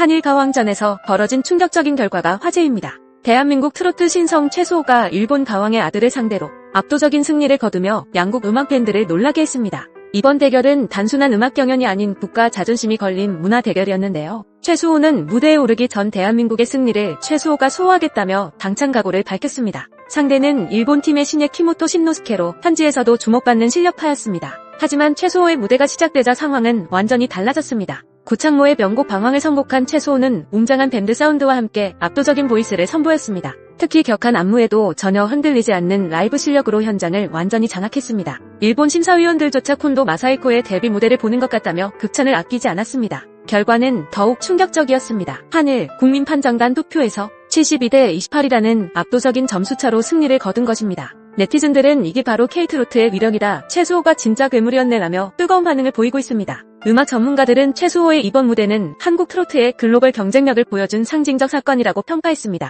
한일 가왕전에서 벌어진 충격적인 결과가 화제입니다. 대한민국 트로트 신성 최수호가 일본 가왕의 아들을 상대로 압도적인 승리를 거두며 양국 음악 팬들을 놀라게 했습니다. 이번 대결은 단순한 음악 경연이 아닌 국가 자존심이 걸린 문화 대결이었는데요. 최수호는 무대에 오르기 전 대한민국의 승리를 최수호가 수호하겠다며 당찬 각오를 밝혔습니다. 상대는 일본 팀의 신예 키모토 신노스케로 현지에서도 주목받는 실력파였습니다. 하지만 최수호의 무대가 시작되자 상황은 완전히 달라졌습니다. 구창모의 명곡 방황을 선곡한 최수호는 웅장한 밴드 사운드와 함께 압도적인 보이스를 선보였습니다. 특히 격한 안무에도 전혀 흔들리지 않는 라이브 실력으로 현장을 완전히 장악했습니다. 일본 심사위원들조차 콘도 마사이코의 데뷔 무대를 보는 것 같다며 극찬을 아끼지 않았습니다. 결과는 더욱 충격적이었습니다. 한일 국민판정단 투표에서 72대 28이라는 압도적인 점수차로 승리를 거둔 것입니다. 네티즌들은 이게 바로 케이트로트의 위력이다. 최수호가 진짜 괴물이었네라며 뜨거운 반응을 보이고 있습니다. 음악 전문가들은 최수호의 이번 무대는 한국 트로트의 글로벌 경쟁력을 보여준 상징적 사건이라고 평가했습니다.